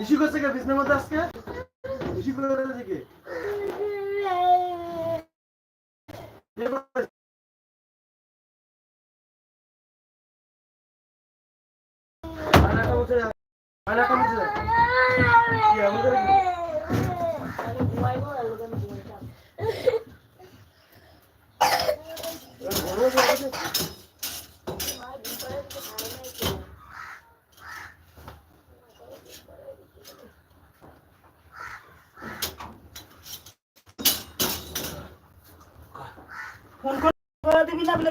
Issue করছে কে বিছনার মধ্যে আজকে? ইস্যু করে দিকে আনাটা মুছে দাও আনাটা মুছে দাও কি আমাদের কি? ঘরে বসে আছে? ফোন করে দিবি না বলে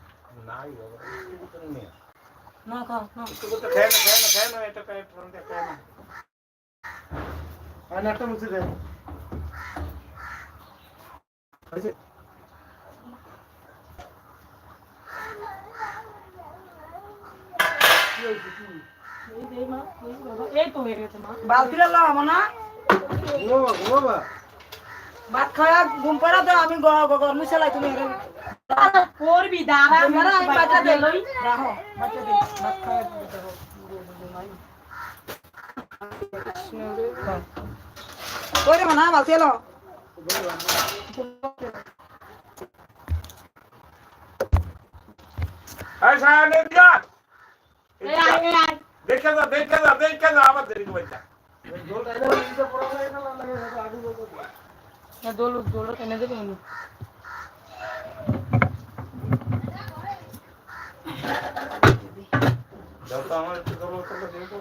বালতিটা লাগাব না? ভাত খাওয়া ঘুম পড়া তো আমি গরম চালাই তুমি এর করবি দাঁড়া ক্যামেরা আমি বাচ্চা দে দেই রাখো বাচ্চা দেই ভাত খাওয়া দেখো কই রে না বালতি এলো আয় সায়ন এদিকে আয়। এই আয়, এই আয়। দেখে যা দেখে যা দেখে যা আবার দেরি করে যা জল টাইনা দিতে পড়া লাগে না, না লাগে, না আগুন জ্বলবে। না, দোল দোল টেনে দেবে এনে। দাও তো আমার একটু গরম করে দিও তো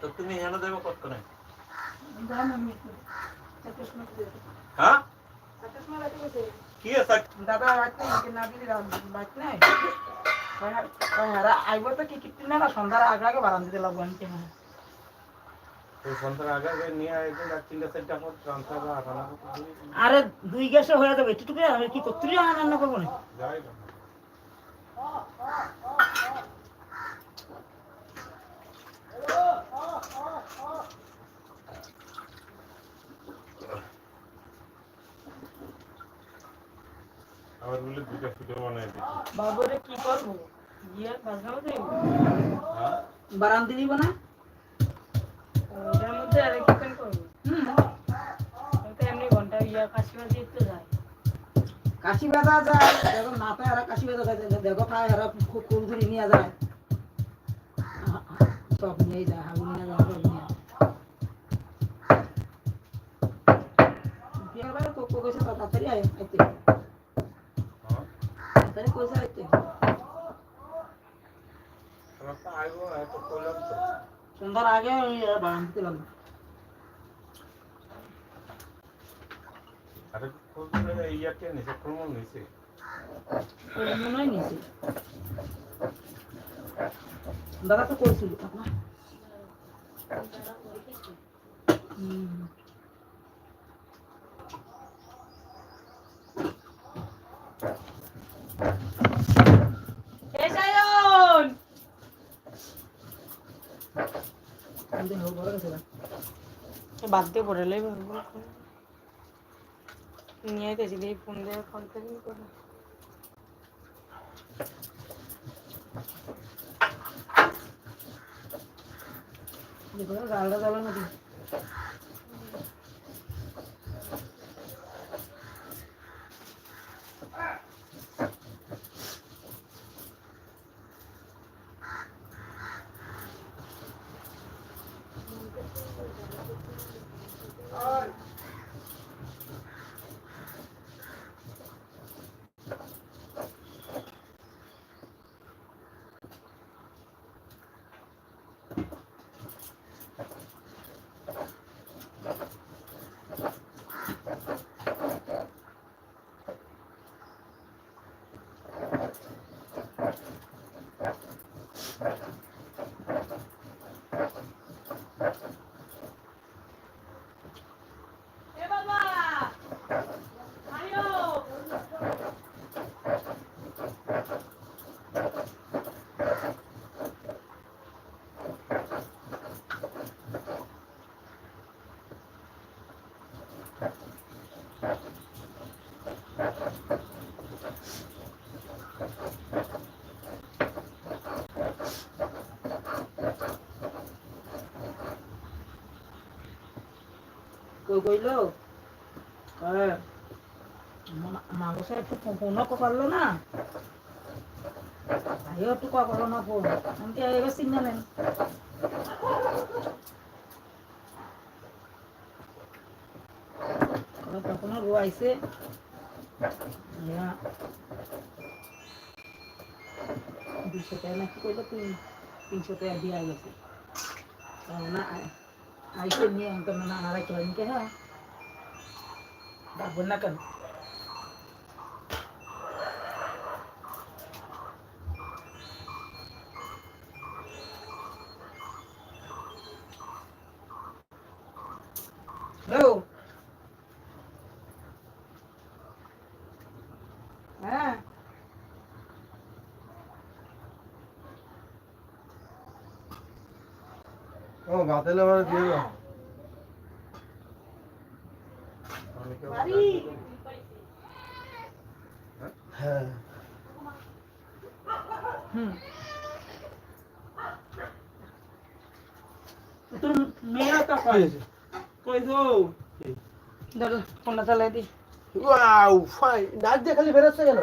তো তুমি এনে দেবো কত করে হ্যাঁ কি আছে দাদা বাচ্চা ইনকে না দিলি বাচ্চ নাই হারা আইব তো কি না সন্ধ্যার আগে আগে বারান দিতে লাগবো আমি কেমন? তো সন্ধ্যার আগে আগে নিয়ে আইতে আর দুই গ্যাসে হয়ে যাবে আমি কি করতে রান্না করব না না বলে দুটো ভিডিও বানাই দিচ্ছি বাবুরে কি করব? গিয়ে বাজাও দেব হ্যাঁ? বারান দিব না? ওটার মধ্যে আর কিচেন করব। হুম। তো এমনি ঘণ্টা ইয়া কাশি বাজি তো যায়। কাশি যায়। দেখো মাথায় আর কাশি ব্যথা যায়। দেখো প্রায় আর খুব ধরে নিয়ে যায়। সব নিয়ে যায় আমার তো আইবো এত করলাম তো সন্ধ্যার আগে আমি বারান দিতে লাগবো আরে খোঁজ করে ইয়াকে নিছে ক্রমণ নিছে ওই মনে হয় নিয়েছি দাদা তো কইছিল আপনার হুম এই সায়ন আমি তো বড় গেছে না বাদ দিয়ে পড়ে লাই নিয়ে গেছি, দিয়ে ফোন দিয়ে ফোন করে করে দেখো গালটা জ্বালার মতো কই কইলো হ্যাঁ। মাংস একটু ফোনও করল না। ভাইও একটু করল না ফোন আমি এবার চিন্তা নেন তখনও রোয়াইছে দুশো টাকা নাকি করল তিন তিনশো টাকা দিয়ে গেছে। না అయిపోయింది ఇంకా మన అరకిలో ఇంకే డబ్బున్నా కదా Go. Ah. বাতিল আমার দিয়ে দাও। হ্যাঁ। হুম। তোর মেয়েরা তো কই ধরো ফোনটা চালাই দি। ওয়াও ফাই দিয়ে খালি বেরোচ্ছে কেন?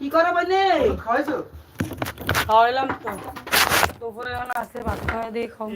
কি করে বলে খাওয়াইছো? খাওয়াইলাম তো। দুপুরে এখন আছে ভাত খাওয়া দিয়ে খাও